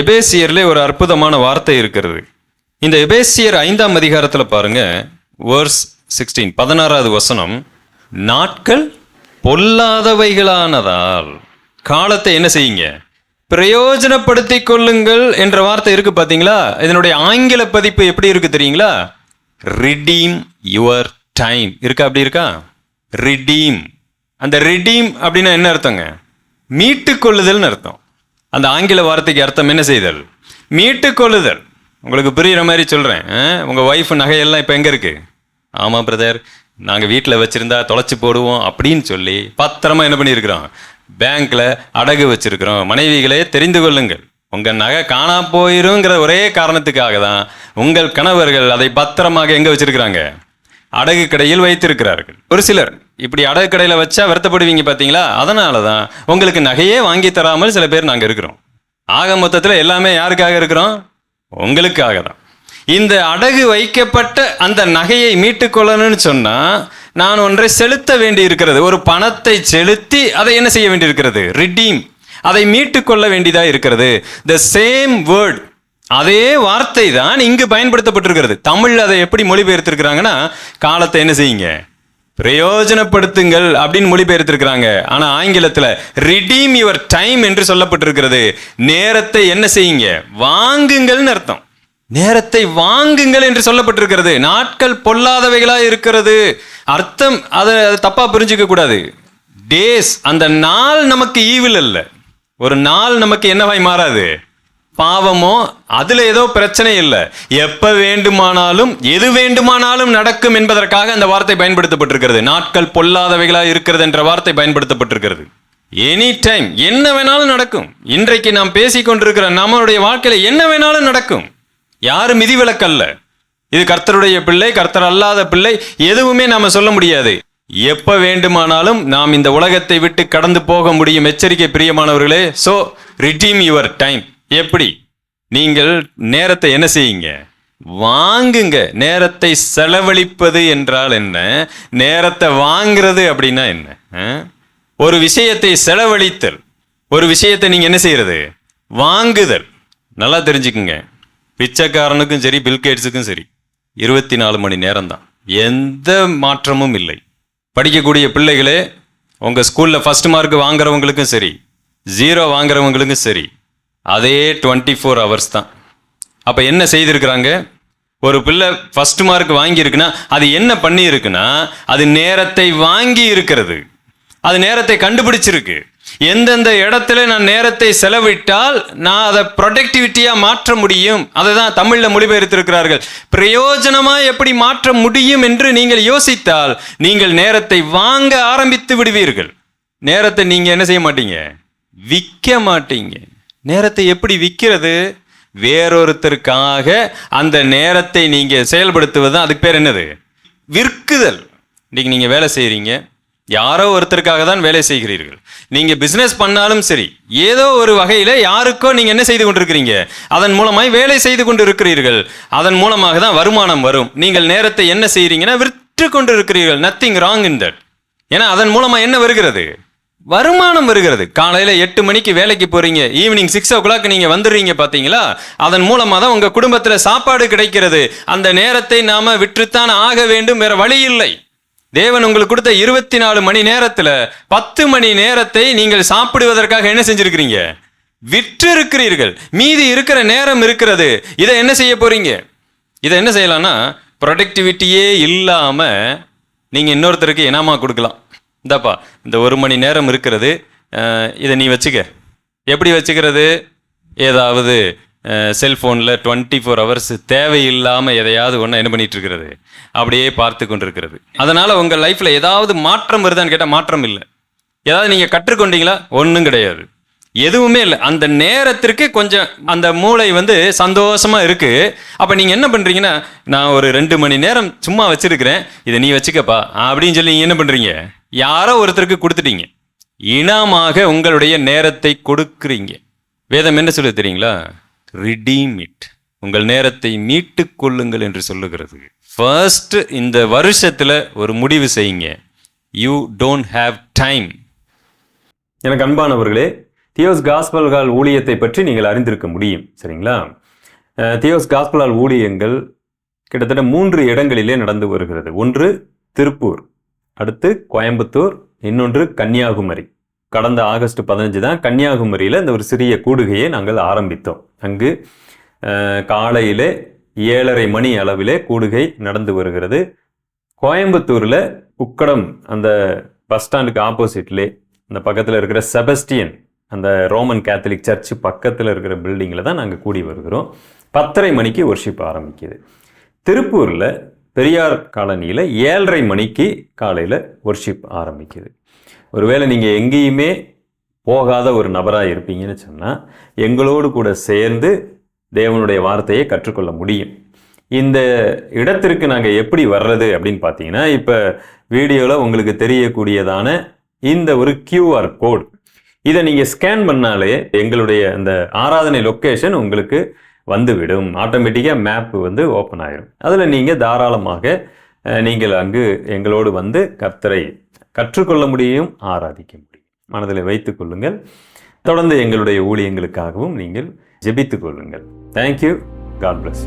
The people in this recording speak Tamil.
எபேசியர்ல ஒரு அற்புதமான வார்த்தை இருக்கிறது. இந்த எபேசியர் ஐந்தாம் அதிகாரத்தில் பாருங்க வேர்ஸ் சிக்ஸ்டீன் பதினாறாவது வசனம் நாட்கள் பொல்லாதவைகளானதால் காலத்தை என்ன செய்யுங்க? பிரயோஜனப்படுத்தி கொள்ளுங்கள் என்ற வார்த்தை இருக்கு பார்த்தீங்களா இதனுடைய ஆங்கில பதிப்பு எப்படி இருக்கு தெரியுங்களா? ரிடீம் யுவர் டைம் இருக்கா அப்படி இருக்கா? ரிடீம் அந்த ரிடீம் அப்படின்னா என்ன அர்த்தங்க? மீட்டு கொள்ளுதல்னு அர்த்தம். அந்த ஆங்கில வார்த்தைக்கு அர்த்தம் என்ன செய்தல்? மீட்டு கொள்ளுதல். உங்களுக்கு புரிகிற மாதிரி சொல்கிறேன் உங்கள் ஒய்ஃப் நகையெல்லாம் இப்போ எங்கே இருக்குது ஆமாம் பிரதர் நாங்கள் வீட்டில் வச்சுருந்தா தொலைச்சி போடுவோம் அப்படின்னு சொல்லி பத்திரமா என்ன பண்ணியிருக்கிறோம்? பேங்க்கில் அடகு வச்சுருக்கிறோம். மனைவிகளே தெரிந்து கொள்ளுங்கள். உங்கள் நகை காணா போயிருங்கிற ஒரே காரணத்துக்காக தான் உங்கள் கணவர்கள் அதை பத்திரமாக எங்கே வச்சிருக்கிறாங்க? அடகு கடையில் வைத்திருக்கிறார்கள். ஒரு சிலர் இப்படி அடகு கடையில் வச்சா வருத்தப்படுவீங்க பார்த்தீங்களா அதனால தான் உங்களுக்கு நகையே வாங்கி தராமல் சில பேர் நாங்கள் இருக்கிறோம். ஆக மொத்தத்தில் எல்லாமே யாருக்காக இருக்கிறோம்? உங்களுக்காக தான் இந்த அடகு வைக்கப்பட்ட அந்த நகையை மீட்டுக்கொள்ளணும்னு சொன்னால் நான் ஒன்றை செலுத்த வேண்டி இருக்கிறது. ஒரு பணத்தை செலுத்தி அதை என்ன செய்ய வேண்டியிருக்கிறது ரிடீம் அதை மீட்டுக்கொள்ள வேண்டியதாக இருக்கிறது. த சேம் வேர்ட் அதே வார்த்தை தான் இங்கு பயன்படுத்தப்பட்டிருக்கிறது. தமிழ் அதை எப்படி மொழிபெயர்த்திருக்கிறாங்கன்னா காலத்தை என்ன செய்யுங்க? பிரயோஜனப்படுத்துங்கள் அப்படின்னு மொழிபெயர்த்திருக்கிறாங்க. ஆனா ஆங்கிலத்துல ரிடீம் யுவர் டைம் என்று சொல்லப்பட்டிருக்கிறது. நேரத்தை என்ன செய்யுங்க? வாங்குங்கள்னு அர்த்தம். நேரத்தை வாங்குங்கள் என்று சொல்லப்பட்டிருக்கிறது. நாட்கள் பொல்லாதவைகளா இருக்கிறது. அர்த்தம் அதை அதை தப்பா புரிஞ்சுக்க கூடாது. டேஸ் அந்த நாள் நமக்கு ஈவில் இல்லை ஒரு நாள் நமக்கு என்னவாய் மாறாது? பாவமோ அதில் ஏதோ பிரச்சனை இல்லை. எப்போ வேண்டுமானாலும் எது வேண்டுமானாலும் நடக்கும் என்பதற்காக அந்த வார்த்தை பயன்படுத்தப்பட்டிருக்கிறது. நாட்கள் பொல்லாதவைகளாக இருக்கிறது என்ற வார்த்தை பயன்படுத்தப்பட்டிருக்கிறது. எனி டைம் என்ன வேணாலும் நடக்கும். இன்றைக்கு நாம் பேசிக்கொண்டிருக்கிற நம்மளுடைய வாழ்க்கையில் என்ன வேணாலும் நடக்கும். யாரும் மிதிவிலக்கல்ல இது கர்த்தருடைய பிள்ளை கர்த்தர் அல்லாத பிள்ளை எதுவுமே நாம் சொல்ல முடியாது. எப்போ வேண்டுமானாலும் நாம் இந்த உலகத்தை விட்டு கடந்து போக முடியும். எச்சரிக்கை பிரியமானவர்களே ஸோ ரிடீம் யுவர் டைம் எப்படி? நீங்கள் நேரத்தை என்ன செய்யுங்க? வாங்குங்க. நேரத்தை செலவழிப்பது என்றால் என்ன? நேரத்தை வாங்குறது அப்படின்னா என்ன? ஒரு விஷயத்தை செலவழித்தல். ஒரு விஷயத்தை நீங்கள் என்ன செய்யறது? வாங்குதல். நல்லா தெரிஞ்சுக்குங்க. பிச்சைக்காரனுக்கும் சரி பில்கேட்ஸுக்கும் சரி இருபத்தி நாலு மணி நேரம் தான் எந்த மாற்றமும் இல்லை. படிக்கக்கூடிய பிள்ளைகளே உங்கள் ஸ்கூலில் ஃபர்ஸ்ட் மார்க் வாங்குறவங்களுக்கும் சரி ஜீரோ வாங்குறவங்களுக்கும் சரி அதே டுவெண்ட்டி ஃபோர் ஹவர்ஸ் தான். அப்போ என்ன செய்திருக்கிறாங்க? ஒரு பிள்ளை ஃபர்ஸ்ட் மார்க் வாங்கியிருக்குன்னா அது என்ன பண்ணியிருக்குன்னா அது நேரத்தை வாங்கி இருக்கிறது. அது நேரத்தை கண்டுபிடிச்சிருக்கு. எந்தெந்த இடத்துல நான் நேரத்தை செலவிட்டால் நான் அதை ப்ரொடக்டிவிட்டியாக மாற்ற முடியும்? அதை தான் தமிழில் மொழிபெயர்த்திருக்கிறார்கள். பிரயோஜனமாக எப்படி மாற்ற முடியும் என்று நீங்கள் யோசித்தால் நீங்கள் நேரத்தை வாங்க ஆரம்பித்து விடுவீர்கள். நேரத்தை நீங்கள் என்ன செய்ய மாட்டீங்க? விற்க மாட்டீங்க. நேரத்தை எப்படி விற்கிறது? வேறொருத்தருக்காக அந்த நேரத்தை நீங்கள் செயல்படுத்துவது தான் அதுக்கு பேர் என்னது? விற்குதல். இன்றைக்கி நீங்கள் வேலை செய்கிறீங்க யாரோ ஒருத்தருக்காக தான் வேலை செய்கிறீர்கள். நீங்கள் பிஸ்னஸ் பண்ணாலும் சரி ஏதோ ஒரு வகையில் யாருக்கோ நீங்கள் என்ன செய்து கொண்டிருக்கிறீங்க? அதன் மூலமாய் வேலை செய்து கொண்டு இருக்கிறீர்கள் அதன் மூலமாக தான் வருமானம் வரும். நீங்கள் நேரத்தை என்ன செய்கிறீங்கன்னா விற்று கொண்டு இருக்கிறீர்கள் நத்திங் ராங் இன் தட் ஏன்னா அதன் மூலமாக என்ன வருகிறது? வருமானம் வருகிறது. காலையில் எட்டு மணிக்கு வேலைக்கு போகிறீங்க ஈவினிங் சிக்ஸ் ஓ கிளாக் நீங்கள் வந்துடுறீங்க பார்த்தீங்களா அதன் மூலமாக தான் உங்கள் குடும்பத்தில் சாப்பாடு கிடைக்கிறது. அந்த நேரத்தை நாம் விற்றுத்தான் ஆக வேண்டும் வேற வழி இல்லை. தேவன் உங்களுக்கு கொடுத்த இருபத்தி நாலு மணி நேரத்தில் பத்து மணி நேரத்தை நீங்கள் சாப்பிடுவதற்காக என்ன செஞ்சுருக்கிறீங்க? விற்று இருக்கிறீர்கள் மீதி இருக்கிற நேரம் இருக்கிறது. இதை என்ன செய்ய போகிறீங்க இதை என்ன செய்யலாம்னா ப்ரொடக்டிவிட்டியே இல்லாமல் நீங்கள் இன்னொருத்தருக்கு இனாமா கொடுக்கலாம். இந்தாப்பா இந்த ஒரு மணி நேரம் இருக்கிறது இதை நீ வச்சுக்க. எப்படி வச்சுக்கிறது? ஏதாவது செல்ஃபோனில் டுவெண்ட்டி ஃபோர் ஹவர்ஸ் தேவையில்லாமல் எதையாவது ஒன்று என்ன பண்ணிகிட்டு இருக்கிறது? அப்படியே பார்த்து கொண்டு இருக்கிறது அதனால் உங்கள் லைஃப்பில் ஏதாவது மாற்றம் வருதான்னு கேட்டால் மாற்றம் இல்லை. ஏதாவது நீங்கள் கற்றுக்கொண்டீங்களா? ஒன்றும் கிடையாது. எதுவுமே இல்லை. அந்த நேரத்திற்கு கொஞ்சம் அந்த மூளை வந்து சந்தோஷமாக இருக்குது அப்போ நீங்கள் என்ன பண்ணுறீங்கன்னா நான் ஒரு ரெண்டு மணி நேரம் சும்மா வச்சுருக்கிறேன் இதை நீ வச்சுக்கப்பா அப்படின்னு சொல்லி நீங்கள் என்ன பண்ணுறீங்க யாரோ ஒருத்தருக்கு கொடுத்துட்டீங்க. இனமாக உங்களுடைய நேரத்தை கொடுக்குறீங்க. வேதம் என்ன சொல்லுது தெரியுங்களா? ரிடீம் இட் உங்கள் நேரத்தை மீட்டுக் கொள்ளுங்கள் என்று சொல்லுகிறது. ஃபர்ஸ்ட் இந்த வருஷத்தில் ஒரு முடிவு செய்யுங்க. யூ டோன்ட் ஹாவ் டைம் எனக்கு அன்பானவர்களே தியோஸ் காஸ்பல்கால் ஊழியத்தை பற்றி நீங்கள் அறிந்திருக்க முடியும் சரிங்களா? தியோஸ் காஸ்பலால் ஊழியங்கள் கிட்டத்தட்ட மூன்று இடங்களிலே நடந்து வருகிறது. ஒன்று திருப்பூர் அடுத்து கோயம்புத்தூர் இன்னொன்று கன்னியாகுமரி. கடந்த ஆகஸ்ட் பதினஞ்சு தான் கன்னியாகுமரியில் இந்த ஒரு சிறிய கூடுகையை நாங்கள் ஆரம்பித்தோம். அங்கு காலையிலே ஏழரை மணி அளவிலே கூடுகை நடந்து வருகிறது. கோயம்புத்தூரில் உக்கடம் அந்த பஸ் ஸ்டாண்டுக்கு ஆப்போசிட்லே அந்த பக்கத்தில் இருக்கிற செபஸ்டியன் அந்த ரோமன் கேத்தலிக் சர்ச் பக்கத்தில் இருக்கிற பில்டிங்கில் தான் நாங்கள் கூடி வருகிறோம். பத்தரை மணிக்கு ஒர்ஷிப் ஆரம்பிக்குது. திருப்பூரில் பெரியார் காலனியில் ஏழரை மணிக்கு காலையில் ஒர்ஷிப் ஆரம்பிக்குது. ஒருவேளை நீங்கள் எங்கேயுமே போகாத ஒரு நபராக இருப்பீங்கன்னு சொன்னால் எங்களோடு கூட சேர்ந்து தேவனுடைய வார்த்தையை கற்றுக்கொள்ள முடியும். இந்த இடத்திற்கு நாங்கள் எப்படி வர்றது அப்படின்னு பார்த்தீங்கன்னா இப்போ வீடியோவில் உங்களுக்கு தெரியக்கூடியதான இந்த ஒரு கியூஆர் கோட் இதை நீங்கள் ஸ்கேன் பண்ணாலே எங்களுடைய அந்த ஆராதனை லொக்கேஷன் உங்களுக்கு வந்துவிடும். ஆட்டோமேட்டிக்காக மேப் வந்து ஓப்பன் ஆகிடும் அதில் நீங்கள் தாராளமாக நீங்கள் அங்கு எங்களோடு வந்து கர்த்தரை கற்றுக்கொள்ள முடியும் ஆராதிக்க முடியும். மனதில் வைத்துக் கொள்ளுங்கள். தொடர்ந்து எங்களுடைய ஊழியங்களுக்காகவும் நீங்கள் ஜெபித்துக் கொள்ளுங்கள். Thank you God plus